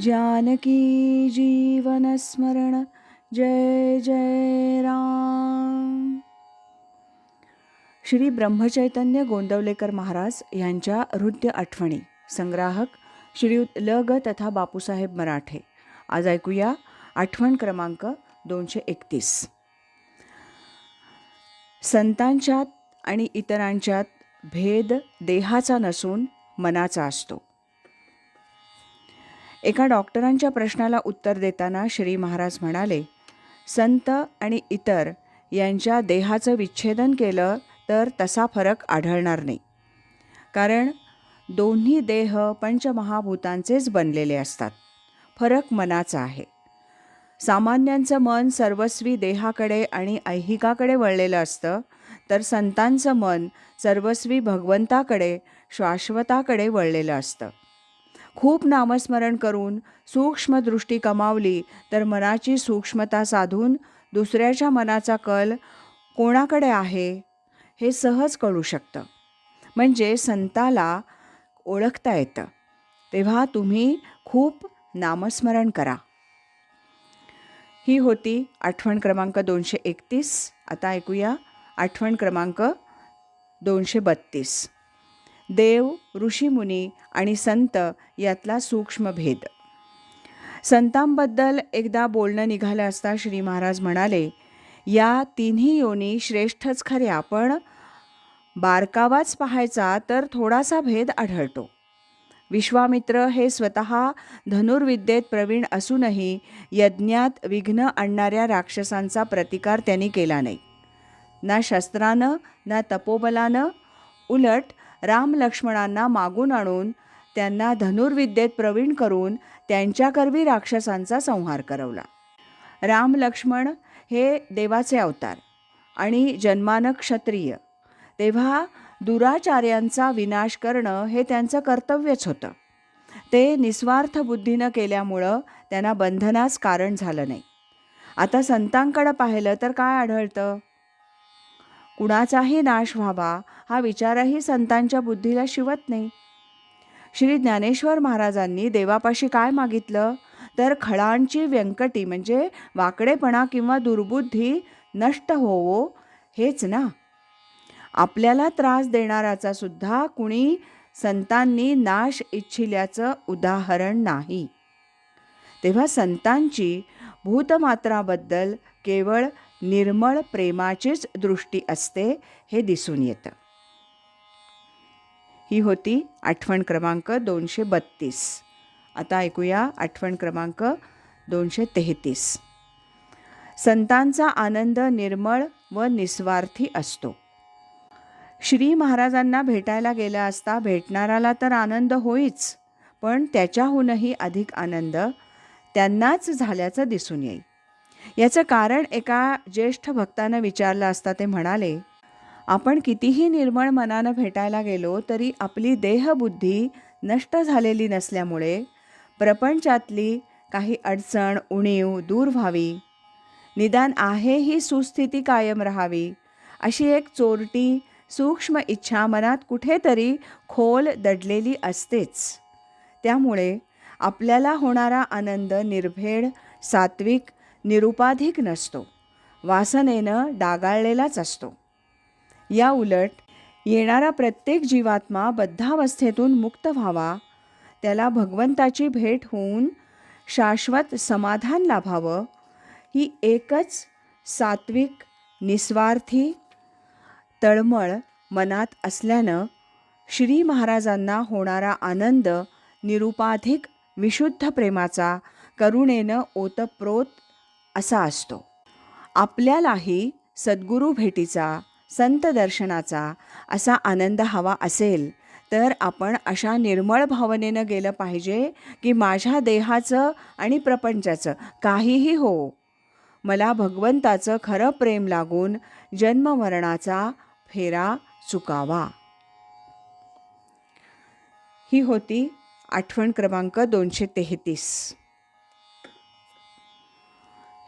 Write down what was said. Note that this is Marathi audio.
जानकी जीवनस्मरण जय जय राम. श्री ब्रह्मचैतन्य गोंदवलेकर महाराज यांच्या हृदय आठवणी. संग्राहक श्रीयुत ल ग तथा बापूसाहेब मराठे. आज ऐकूया आठवण क्रमांक दोनशे एकतीस. संतांच्यात आणि इतरांच्यात भेद देहाचा नसून मनाचा असतो. एका डॉक्टरांच्या प्रश्नाला उत्तर देताना श्री महाराज म्हणाले संत आणि इतर यांच्या देहाचं विच्छेदन केलं तर तसा फरक आढळणार नाही. कारण दोन्ही देह पंचमहाभूतांचेच बनलेले असतात. फरक मनाचा आहे. सामान्यांचं मन सर्वस्वी देहाकडे आणि ऐहिकाकडे वळलेलं असतं तर संतांचं मन सर्वस्वी भगवंताकडे शाश्वताकडे वळलेलं असतं. खूप नामस्मरण करून सूक्ष्मदृष्टी कमावली तर मनाची सूक्ष्मता साधून दुसऱ्याच्या मनाचा कल कोणाकडे आहे हे सहज कळू शकतं. म्हणजे संताला ओळखता येतं. तेव्हा तुम्ही खूप नामस्मरण करा. ही होती आठवण क्रमांक दोनशे एकतीस. आता ऐकूया आठवण क्रमांक दोनशे बत्तीस. देव ऋषीमुनी आणि संत यातला सूक्ष्म भेद. संतांबद्दल एकदा बोलणं निघालं असता श्री महाराज म्हणाले या तिन्ही योनी श्रेष्ठच खऱ्या पण बारकावाच पाहायचा तर थोडासा भेद आढळतो. विश्वामित्र हे स्वतः धनुर्विद्येत प्रवीण असूनही यज्ञात विघ्न आणणाऱ्या राक्षसांचा प्रतिकार त्यांनी केला नाही. ना शस्त्रानं ना तपोबलानं उलट राम लक्ष्मणांना मागून आणून त्यांना धनुर्विद्येत प्रवीण करून त्यांच्याकरवी राक्षसांचा संहार करवला. राम लक्ष्मण हे देवाचे अवतार आणि जन्मानं क्षत्रिय. तेव्हा दुराचार्यांचा विनाश करणं हे त्यांचं कर्तव्यच होतं. ते निस्वार्थ बुद्धीनं केल्यामुळं त्यांना बंधनास कारण झालं नाही. आता संतांकडं पाहिलं तर काय आढळतं? कुणाचाही नाश व्हावा हा विचारही संतांच्या बुद्धीला शिवत नाही. श्री ज्ञानेश्वर महाराजांनी देवापाशी काय मागितलं? तर खळांची व्यंकटी म्हणजे वाकडेपणा किंवा दुर्बुद्धी नष्ट होवो हेच ना. आपल्याला त्रास देणाराचा सुद्धा कुणी संतांनी नाश इच्छिल्याचं उदाहरण नाही. तेव्हा संतांची भूतमात्राबद्दल केवळ निर्मळ प्रेमाचीच दृष्टी असते हे दिसून येतं. ही होती आठवण क्रमांक दोनशे बत्तीस. आता ऐकूया आठवण क्रमांक दोनशे तेहतीस. संतांचा आनंद निर्मळ व निस्वार्थी असतो. श्री महाराजांना भेटायला गेला असता भेटणाराला तर आनंद होईच पण त्याच्याहूनही अधिक आनंद त्यांनाच झाल्याचं दिसून येईल. याचं कारण एका ज्येष्ठ भक्तानं विचारलं असता ते म्हणाले आपण कितीही निर्मळ मनानं भेटायला गेलो तरी आपली देहबुद्धी नष्ट झालेली नसल्यामुळे प्रपंचातली काही अडचण उणीव दूर व्हावी. निदान आहे ही सुस्थिती कायम राहावी. अशी एक चोरटी सूक्ष्म इच्छा मनात कुठेतरी खोल दडलेली असतेच. त्यामुळे आपल्याला होणारा आनंद निर्भेड सात्विक निरुपाधिक नसतो. वासनेनं डागाळलेलाच असतो. या उलट येणारा प्रत्येक जीवात्मा बद्धावस्थेतून मुक्त व्हावा त्याला भगवंताची भेट होऊन शाश्वत समाधान लाभावं ही एकच सात्विक निस्वार्थी तळमळ मनात असल्यानं श्री महाराजांना होणारा आनंद निरुपाधिक विशुद्ध प्रेमाचा करुणेनं ओतप्रोत असा असतो. आपल्यालाही सद्गुरू भेटीचा संत दर्शनाचा असा आनंद हवा असेल तर आपण अशा निर्मळ भावनेनं गेलं पाहिजे की माझ्या देहाचं आणि प्रपंचाचं काहीही हो. मला भगवंताचं खरं प्रेम लागून जन्ममरणाचा फेरा चुकावा. ही होती आठवण क्रमांक दोनशे तेहतीस.